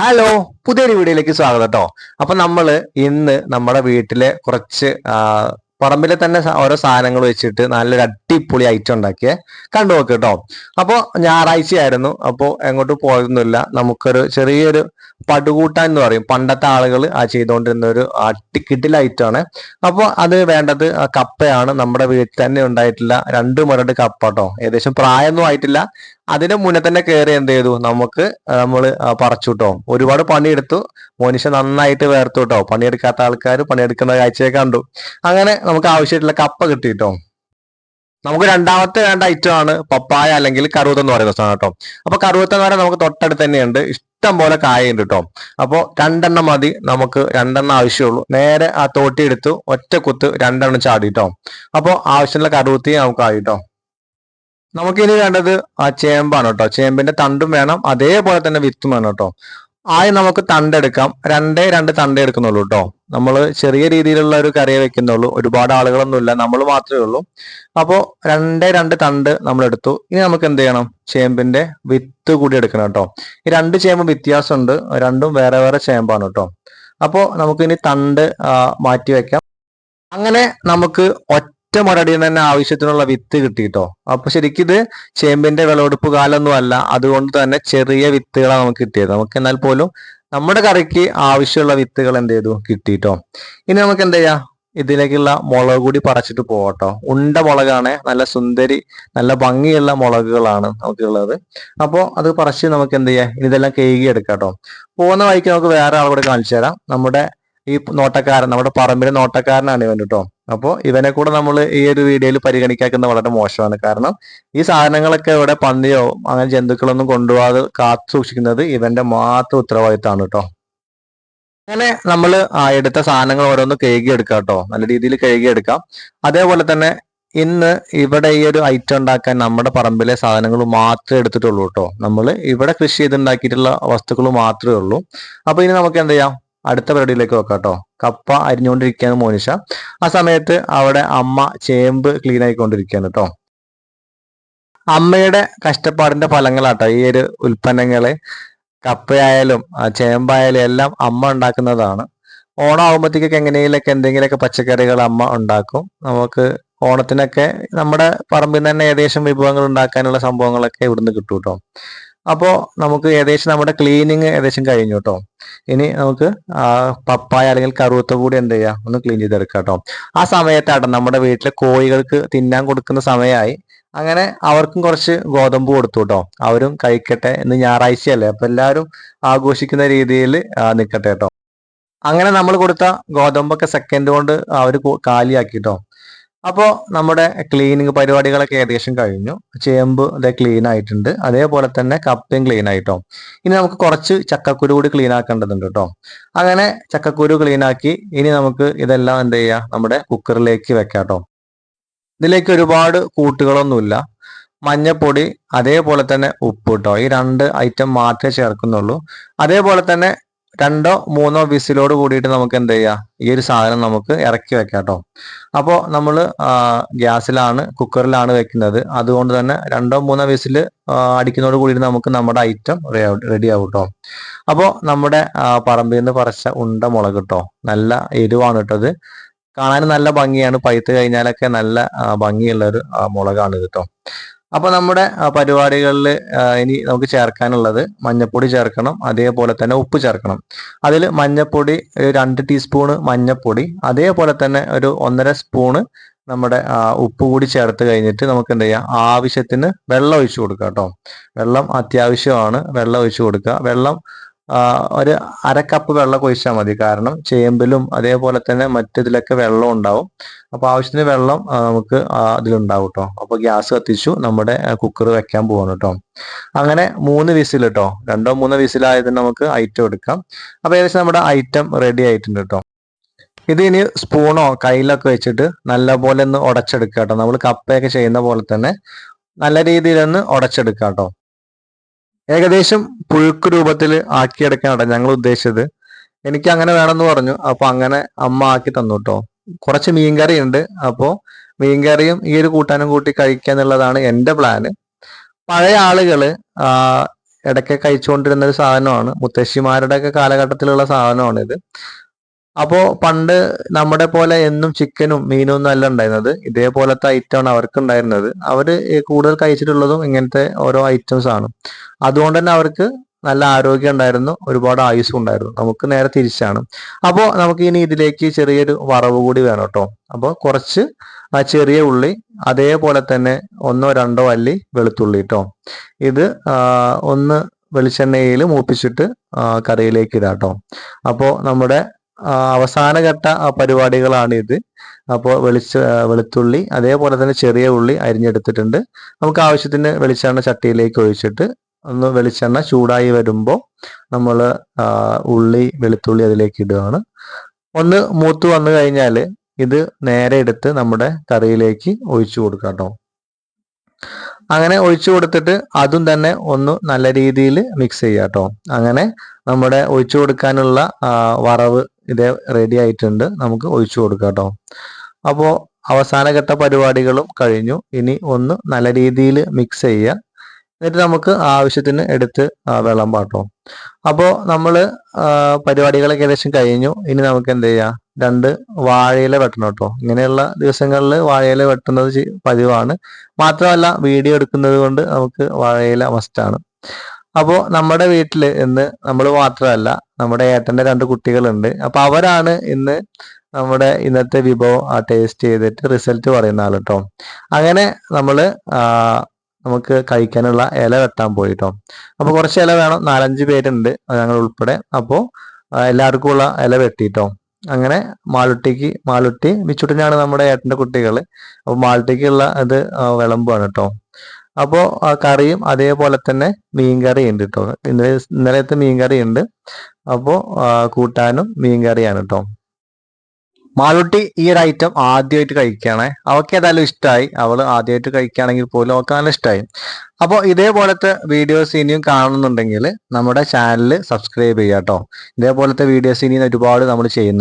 Hello പുതിയൊരു വീഡിയോയിലേക്ക് സ്വാഗതം കേട്ടോ അപ്പൊ നമ്മൾ ഇന്ന് നമ്മുടെ വീട്ടിലെ കുറച്ച് പറമ്പിലെ തന്നെ ഓരോ സാധനങ്ങൾ വെച്ചിട്ട് നല്ലൊരു അടിപൊളി ഐറ്റം ഉണ്ടാക്കിയേ കണ്ടു നോക്ക് കേട്ടോ അപ്പോ ഞായറാഴ്ചയായിരുന്നു. അപ്പോ എങ്ങോട്ട് പോയൊന്നുമില്ല നമുക്കൊരു ചെറിയൊരു പടുകൂട്ടാൻ എന്ന് പറയും. പണ്ടത്തെ ആളുകൾ ആ ചെയ്തുകൊണ്ടിരുന്ന ഒരു അട്ടിക്കിട്ടിൽ ഐറ്റം ആണ്. അപ്പോൾ അത് വേണ്ടത് കപ്പയാണ്. നമ്മുടെ വീട്ടിൽ തന്നെ ഉണ്ടായിട്ടില്ല രണ്ട് മുരട് കപ്പ കേട്ടോ ഏകദേശം പ്രായമൊന്നും ആയിട്ടില്ല. അതിന് മുന്നേ തന്നെ കയറി എന്ത് ചെയ്തു? നമുക്ക് നമ്മൾ പറിച്ചു കേട്ടോ ഒരുപാട് പണിയെടുത്തു. മോനിഷ നന്നായിട്ട് വേർത്തു കേട്ടോ പണിയെടുക്കാത്ത ആൾക്കാർ പണിയെടുക്കുന്ന കാഴ്ചയെ കണ്ടു. അങ്ങനെ നമുക്ക് ആവശ്യമായിട്ടുള്ള കപ്പ കിട്ടി കേട്ടോ നമുക്ക് രണ്ടാമത്തെ വേണ്ട ഐറ്റം ആണ് പപ്പായ അല്ലെങ്കിൽ കറുവത്ത് എന്ന് പറയുന്ന സാധനം കേട്ടോ അപ്പൊ കറുവത്ത് എന്ന് പറയുന്നത് നമുക്ക് തൊട്ടടുത്ത് തന്നെയുണ്ട്. ഇഷ്ടം പോലെ കായുണ്ട് കേട്ടോ അപ്പോൾ രണ്ടെണ്ണം മതി. നമുക്ക് രണ്ടെണ്ണം ആവശ്യമുള്ളൂ. നേരെ ആ തോട്ടി എടുത്തു. ഒറ്റ കുത്ത് രണ്ടെണ്ണം ചാടി കേട്ടോ അപ്പോൾ ആവശ്യമുള്ള കറുവത്തി നമുക്ക് ആയി കേട്ടോ നമുക്കിനി വേണ്ടത് ആ ചേമ്പാണ് കേട്ടോ. ചേമ്പിന്റെ തണ്ടും വേണം. അതേപോലെ തന്നെ വിത്തും വേണം കേട്ടോ. ആദ്യം നമുക്ക് തണ്ടെടുക്കാം രണ്ടേ രണ്ട് തണ്ട് എടുക്കുന്നുള്ളൂ കേട്ടോ. നമ്മൾ ചെറിയ രീതിയിലുള്ള ഒരു കറിയെ വെക്കുന്നുള്ളൂ. ഒരുപാട് ആളുകളൊന്നുമില്ല. നമ്മൾ മാത്രമേ ഉള്ളൂ. അപ്പോൾ രണ്ടേ രണ്ട് തണ്ട് നമ്മൾ എടുത്തു. ഇനി നമുക്ക് എന്ത് ചെയ്യണം? ചേമ്പിന്റെ വിത്ത് കൂടി എടുക്കണം കേട്ടോ. ഈ രണ്ട് ചേമ്പ് വ്യത്യാസമുണ്ട്. രണ്ടും വേറെ വേറെ ചേമ്പാണ് കേട്ടോ. അപ്പോൾ നമുക്ക് ഇനി തണ്ട് മാറ്റി വെക്കാം. അങ്ങനെ നമുക്ക് ഒറ്റ മുരടിയിൽ തന്നെ ആവശ്യത്തിനുള്ള വിത്ത് കിട്ടി കേട്ടോ അപ്പൊ ശരിക്കും ഇത് ചേമ്പിന്റെ വിളവെടുപ്പ് കാലമൊന്നും അല്ല. അതുകൊണ്ട് തന്നെ ചെറിയ വിത്തുകളാണ് നമുക്ക് കിട്ടിയത്. നമുക്ക് എന്നാൽ പോലും നമ്മുടെ കറിക്ക് ആവശ്യമുള്ള വിത്തുകൾ എന്ത് ചെയ്തു? കിട്ടിയിട്ടോ ഇനി നമുക്ക് എന്ത് ചെയ്യാം? ഇതിലേക്കുള്ള മുളക് കൂടി പറിച്ചിട്ട് പോകട്ടോ ഉണ്ട മുളകാണ്. നല്ല സുന്ദരി നല്ല ഭംഗിയുള്ള മുളകുകളാണ് നമുക്കുള്ളത്. അപ്പോൾ അത് പറിച്ച് നമുക്ക് എന്ത് ചെയ്യാം? ഇതെല്ലാം കേകി എടുക്കാട്ടോ കേട്ടോ പോകുന്ന വഴിക്ക് നമുക്ക് വേറെ ആളുകൂടെ കാണിച്ചു തരാം. നമ്മുടെ ഈ നോട്ടക്കാരൻ നമ്മുടെ പറമ്പിലെ നോട്ടക്കാരനാണ് ഇവൻ കേട്ടോ അപ്പോൾ ഇവനെ കൂടെ നമ്മൾ ഈ ഒരു വീഡിയോയിൽ പരിഗണിക്കാക്കുന്ന വളരെ മോശമാണ്. കാരണം ഈ സാധനങ്ങളൊക്കെ ഇവിടെ പന്നിയോ അങ്ങനെ ജന്തുക്കളൊന്നും കൊണ്ടുപോകാതെ കാത്തു സൂക്ഷിക്കുന്നത് ഇവന്റെ മാത്രം ഉത്തരവാദിത്തമാണ് കേട്ടോ. അങ്ങനെ നമ്മൾ എടുത്ത സാധനങ്ങൾ ഓരോന്ന് കഴുകി എടുക്കാം കേട്ടോ. നല്ല രീതിയിൽ കഴുകി എടുക്കാം. അതേപോലെ തന്നെ ഇന്ന് ഇവിടെ ഈ ഒരു ഐറ്റം ഉണ്ടാക്കാൻ നമ്മുടെ പറമ്പിലെ സാധനങ്ങൾ മാത്രമേ എടുത്തിട്ടുള്ളൂ കേട്ടോ. നമ്മൾ ഇവിടെ കൃഷി ചെയ്തുണ്ടാക്കിയിട്ടുള്ള വസ്തുക്കൾ മാത്രമേ ഉള്ളൂ. അപ്പൊ ഇനി നമുക്ക് എന്ത് ചെയ്യാം? അടുത്ത പരിപാടിയിലേക്ക് നോക്കാം കേട്ടോ. കപ്പ അരിഞ്ഞുകൊണ്ടിരിക്കുകയാണ് മോനിഷ. ആ സമയത്ത് അവിടെ അമ്മ ചേമ്പ് ക്ലീൻ ആയിക്കൊണ്ടിരിക്കുകയാണ് കേട്ടോ അമ്മയുടെ കഷ്ടപ്പാടിന്റെ ഫലങ്ങളാട്ടോ ഈ ഒരു ഉൽപ്പന്നങ്ങൾ കപ്പയായാലും ചേമ്പായാലും എല്ലാം അമ്മ ഉണ്ടാക്കുന്നതാണ്. ഓണം ആകുമ്പോഴത്തേക്കൊക്കെ എങ്ങനെയൊക്കെ എന്തെങ്കിലുമൊക്കെ പച്ചക്കറികൾ അമ്മ ഉണ്ടാക്കും. നമുക്ക് ഓണത്തിനൊക്കെ നമ്മുടെ പറമ്പിൽ തന്നെ ഏകദേശം വിഭവങ്ങൾ ഉണ്ടാക്കാനുള്ള സംഭവങ്ങളൊക്കെ ഇവിടുന്ന് കിട്ടും കേട്ടോ അപ്പോൾ നമുക്ക് ഏകദേശം നമ്മുടെ ക്ലീനിങ് ഏകദേശം കഴിഞ്ഞു കേട്ടോ ഇനി നമുക്ക് പപ്പായ അല്ലെങ്കിൽ കറുവത്ത കൂടി എന്ത് ചെയ്യാം? ഒന്ന് ക്ലീൻ ചെയ്തെടുക്കാം കേട്ടോ ആ സമയത്താട്ടോ നമ്മുടെ വീട്ടിലെ കോഴികൾക്ക് തിന്നാൻ കൊടുക്കുന്ന സമയമായി അങ്ങനെ അവർക്കും കുറച്ച് ഗോതമ്പ് കൊടുത്തു കേട്ടോ അവരും കഴിക്കട്ടെ ഇന്ന് ഞായറാഴ്ചയല്ലേ അപ്പൊ എല്ലാവരും ആഘോഷിക്കുന്ന രീതിയിൽ നിൽക്കട്ടെ കേട്ടോ അങ്ങനെ നമ്മൾ കൊടുത്ത ഗോതമ്പൊക്കെ സെക്കൻഡ് കൊണ്ട് അവർ കാലിയാക്കി കേട്ടോ അപ്പോൾ നമ്മുടെ ക്ലീനിങ് പരിപാടികളൊക്കെ ഏകദേശം കഴിഞ്ഞു. ചേമ്പ് ഇതേ ക്ലീൻ ആയിട്ടുണ്ട്. അതേപോലെ തന്നെ കപ്പയും ക്ലീൻ ആയിട്ടോ. ഇനി നമുക്ക് കുറച്ച് ചക്കക്കുരു കൂടി ക്ലീൻ ആക്കേണ്ടതുണ്ട് കേട്ടോ. അങ്ങനെ ചക്കക്കുരു ക്ലീൻ ആക്കി ഇനി നമുക്ക് ഇതെല്ലാം എന്ത് ചെയ്യാം? നമ്മുടെ കുക്കറിലേക്ക് വെക്കാം കേട്ടോ. ഇതിലേക്ക് ഒരുപാട് കൂട്ടുകളൊന്നുമില്ല. മഞ്ഞപ്പൊടി അതേപോലെ തന്നെ ഉപ്പ് കേട്ടോ. ഈ രണ്ട് ഐറ്റം മാത്രമേ ചേർക്കുന്നുള്ളൂ. അതേപോലെ തന്നെ രണ്ടോ മൂന്നോ വിസിലോട് കൂടിയിട്ട് നമുക്ക് എന്ത് ചെയ്യാം? ഈ ഒരു സാധനം നമുക്ക് ഇറക്കി വെക്കാം കേട്ടോ അപ്പോൾ നമ്മൾ ഗ്യാസിലാണ് കുക്കറിലാണ് വെക്കുന്നത്. അതുകൊണ്ട് തന്നെ രണ്ടോ മൂന്നോ വിസിൽ അടിക്കുന്നതോട് കൂടിയിട്ട് നമുക്ക് നമ്മുടെ ഐറ്റം റെഡി ആവും കേട്ടോ അപ്പോൾ നമ്മുടെ പറമ്പിൽ നിന്ന് പറിച്ച ഉണ്ട മുളക് കേട്ടോ നല്ല എരിവാണ് ഇട്ടത് കാണാൻ നല്ല ഭംഗിയാണ്. പഴുത്ത് കഴിഞ്ഞാലൊക്കെ നല്ല ഭംഗിയുള്ള ഒരു മുളകാണ് കേട്ടോ അപ്പൊ നമ്മുടെ പരിപാടികളിൽ ഇനി നമുക്ക് ചേർക്കാനുള്ളത് മഞ്ഞപ്പൊടി ചേർക്കണം അതേപോലെ തന്നെ ഉപ്പ് ചേർക്കണം. അതിൽ മഞ്ഞപ്പൊടി രണ്ട് ടീസ്പൂണ് മഞ്ഞപ്പൊടി അതേപോലെ തന്നെ ഒരു ഒന്നര സ്പൂണ് നമ്മുടെ ഉപ്പ് കൂടി ചേർത്ത് കഴിഞ്ഞിട്ട് നമുക്ക് എന്ത് ചെയ്യാം ആവശ്യത്തിന് വെള്ളം ഒഴിച്ചു കൊടുക്കുക കേട്ടോ. വെള്ളം അത്യാവശ്യമാണ് വെള്ളം ഒഴിച്ചു കൊടുക്കുക. വെള്ളം ഒരു അര കപ്പ് വെള്ളം ഒഴിച്ചാൽ മതി. കാരണം ചേമ്പിലും അതേപോലെ തന്നെ മറ്റിതിലൊക്കെ വെള്ളം ഉണ്ടാവും. അപ്പൊ ആവശ്യത്തിന് വെള്ളം നമുക്ക് അതിലുണ്ടാവും കേട്ടോ അപ്പൊ ഗ്യാസ് കത്തിച്ചു നമ്മുടെ കുക്കർ വെക്കാൻ പോവാണ് കേട്ടോ അങ്ങനെ മൂന്ന് വിസിൽ കേട്ടോ രണ്ടോ മൂന്നോ വിസിലായതിന് നമുക്ക് ഐറ്റം എടുക്കാം. അപ്പൊ ഏകദേശം നമ്മുടെ ഐറ്റം റെഡി ആയിട്ടുണ്ട് കേട്ടോ ഇത് ഇനി സ്പൂണോ കയ്യിലൊക്കെ വെച്ചിട്ട് നല്ലപോലെ ഒന്ന് ഉടച്ചെടുക്കുക കേട്ടോ നമ്മൾ കപ്പയൊക്കെ ചെയ്യുന്ന പോലെ തന്നെ നല്ല രീതിയിൽ ഒന്ന് ഉടച്ചെടുക്കുക കേട്ടോ ഏകദേശം പുഴുക്ക് രൂപത്തിൽ ആക്കിയെടുക്കാനാണ് ഞങ്ങൾ ഉദ്ദേശിച്ചത്. എനിക്ക് അങ്ങനെ വേണമെന്ന് പറഞ്ഞു. അപ്പൊ അങ്ങനെ അമ്മ ആക്കി തന്നു കേട്ടോ കുറച്ച് മീൻകറി ഉണ്ട്. അപ്പോ മീൻകറിയും ഈ ഒരു കൂട്ടാനും കൂട്ടി കഴിക്കുക എന്നുള്ളതാണ് എന്റെ പ്ലാന് പഴയ ആളുകൾ ആ, ഇടയ്ക്ക് കഴിച്ചുകൊണ്ടിരുന്ന ഒരു സാധനമാണ്. മുത്തശ്ശിമാരുടെ ഒക്കെ കാലഘട്ടത്തിലുള്ള സാധനമാണ് അപ്പോ പണ്ട് നമ്മുടെ പോലെ എന്നും ചിക്കനും മീനും ഒന്നും അല്ല ഉണ്ടായിരുന്നത്. ഇതേപോലത്തെ ഐറ്റം ആണ് അവർക്ക് ഉണ്ടായിരുന്നത് അവർ കൂടുതൽ കഴിച്ചിട്ടുള്ളതും ഇങ്ങനത്തെ ഓരോ ഐറ്റംസ് ആണ്. അതുകൊണ്ട് തന്നെ അവർക്ക് നല്ല ആരോഗ്യം ഉണ്ടായിരുന്നു. ഒരുപാട് ആയുസ്സും ഉണ്ടായിരുന്നു. നമുക്ക് നേരെ തിരിച്ചാണ്. അപ്പോ നമുക്ക് ഇനി ഇതിലേക്ക് ചെറിയൊരു വറവ് കൂടി വേണം കേട്ടോ. അപ്പോൾ കുറച്ച് ആ ചെറിയ ഉള്ളി അതേപോലെ തന്നെ ഒന്നോ രണ്ടോ അല്ലി വെളുത്തുള്ളി കേട്ടോ. ഇത് ഒന്ന് വെളിച്ചെണ്ണയിൽ മൂപ്പിച്ചിട്ട് കറിയിലേക്ക് ഇടാം കേട്ടോ. അപ്പോൾ നമ്മുടെ അവസാനഘട്ട പരിപാടികളാണ് ഇത് അപ്പോൾ വെളിച്ച വെളുത്തുള്ളി അതേപോലെ തന്നെ ചെറിയ ഉള്ളി അരിഞ്ഞെടുത്തിട്ടുണ്ട്. നമുക്ക് ആവശ്യത്തിന് വെളിച്ചെണ്ണ ചട്ടിയിലേക്ക് ഒഴിച്ചിട്ട് ഒന്ന് വെളിച്ചെണ്ണ ചൂടായി വരുമ്പോൾ നമ്മൾ ഉള്ളി വെളുത്തുള്ളി അതിലേക്ക് ഇടുകയാണ്. ഒന്ന് മൂത്ത് വന്നു കഴിഞ്ഞാൽ ഇത് നേരെ എടുത്ത് നമ്മുടെ കറിയിലേക്ക് ഒഴിച്ചു കൊടുക്കാം കേട്ടോ. അങ്ങനെ ഒഴിച്ചു കൊടുത്തിട്ട് അതും തന്നെ ഒന്ന് നല്ല രീതിയിൽ മിക്സ് ചെയ്യാം കേട്ടോ. അങ്ങനെ നമ്മുടെ ഒഴിച്ചു കൊടുക്കാനുള്ള വറവ് ഇതേ റെഡി ആയിട്ടുണ്ട്. നമുക്ക് ഒഴിച്ചു കൊടുക്കാം കേട്ടോ. അപ്പോൾ അവസാനഘട്ട പരിപാടികളും കഴിഞ്ഞു. ഇനി ഒന്ന് നല്ല രീതിയിൽ മിക്സ് ചെയ്യുക. എന്നിട്ട് നമുക്ക് ആവശ്യത്തിന് എടുത്ത് വെള്ളം പാട്ടോ അപ്പോൾ നമ്മൾ പരിപാടികളൊക്കെ ഏകദേശം കഴിഞ്ഞു. ഇനി നമുക്ക് എന്ത് ചെയ്യാം? രണ്ട് വാഴയില വെട്ടണം കേട്ടോ. ഇങ്ങനെയുള്ള ദിവസങ്ങളിൽ വാഴയില വെട്ടുന്നത് പതിവാണ്. മാത്രമല്ല വീഡിയോ എടുക്കുന്നത് കൊണ്ട് നമുക്ക് വാഴയില മസ്റ്റാണ് അപ്പോൾ നമ്മുടെ വീട്ടിൽ ഇന്ന് നമ്മൾ മാത്രമല്ല നമ്മുടെ ഏട്ടന്റെ രണ്ട് കുട്ടികളുണ്ട്. അപ്പൊ അവരാണ് ഇന്ന് നമ്മുടെ ഇന്നത്തെ വിഭവം ആ ടേസ്റ്റ് ചെയ്തിട്ട് റിസൾട്ട് പറയുന്ന ആൾ കേട്ടോ അങ്ങനെ നമ്മൾ നമുക്ക് കഴിക്കാനുള്ള ഇല വെട്ടാൻ പോയി കേട്ടോ അപ്പൊ കുറച്ച് ഇല വേണം. നാലഞ്ച് പേരുണ്ട് ഞങ്ങൾ ഉൾപ്പെടെ. അപ്പോൾ എല്ലാവർക്കും ഉള്ള ഇല വെട്ടിട്ടോ. അങ്ങനെ മാളുട്ടിക്ക് മാളുട്ടി മിച്ചുട്ടിനാണ് നമ്മുടെ ഏട്ടന്റെ കുട്ടികൾ അപ്പൊ മാളുട്ടിക്കുള്ള ഇത് വിളമ്പാണ് കേട്ടോ അപ്പോൾ കറിയും അതേപോലെ തന്നെ മീൻകറി ഉണ്ട് കേട്ടോ ഇന്നലെ ഇന്നലത്തെ മീൻകറി ഉണ്ട് അപ്പോൾ കൂട്ടാനും മീൻകറിയാണ് കേട്ടോ മാളുട്ടി ഈ ഒരു ഐറ്റം ആദ്യമായിട്ട് കഴിക്കുകയാണേ. അവൾക്ക് ഏതായാലും ഇഷ്ടമായി അവൾ ആദ്യമായിട്ട് കഴിക്കുകയാണെങ്കിൽ പോലും അവൾക്ക് നല്ല ഇഷ്ടമായി അപ്പോൾ ഇതേപോലത്തെ വീഡിയോസ് ഇനിയും കാണുന്നുണ്ടെങ്കിൽ നമ്മുടെ ചാനൽ സബ്സ്ക്രൈബ് ചെയ്യാം കേട്ടോ ഇതേപോലത്തെ വീഡിയോസ് ഇനിയും ഒരുപാട് നമ്മൾ ചെയ്യുന്നു